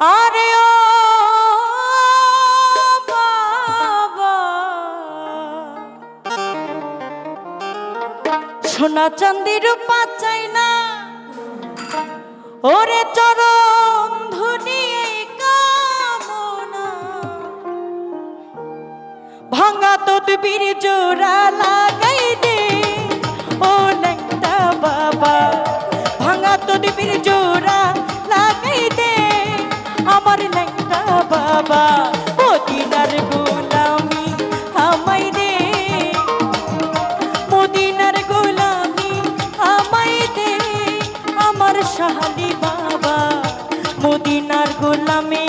আরে ও সোনা চান্দি রূপা চাই না। ওরে চরণ ধুনি কামনা। ভাঙা তো বীর জোড়া লাগাই দে। ও লেংটা বাবা। ভাঙা তো বীর জোড়া বাবা মদিনার গোলামি আমাই আমাই দে। আমার শাহালি বাবা মদিনার গোলামী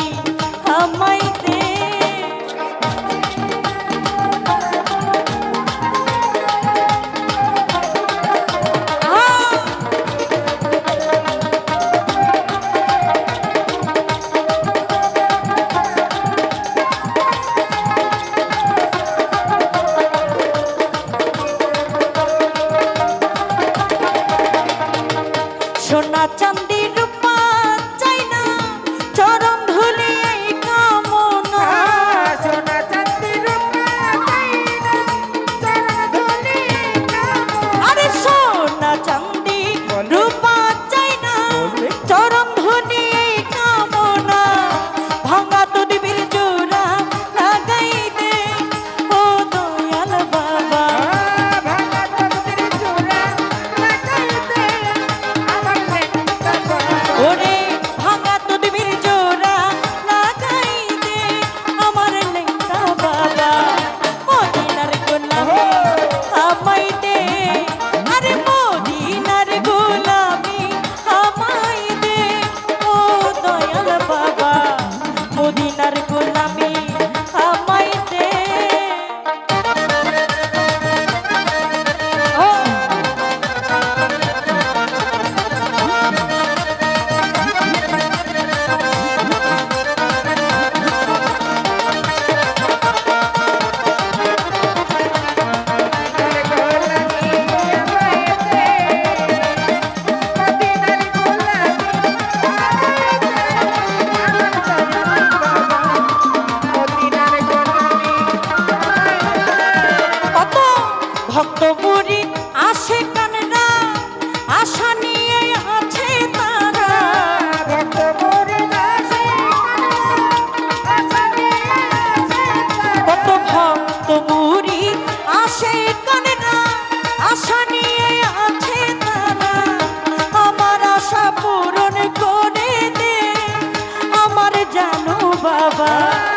বাবা।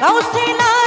কাউসিলা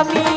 আমি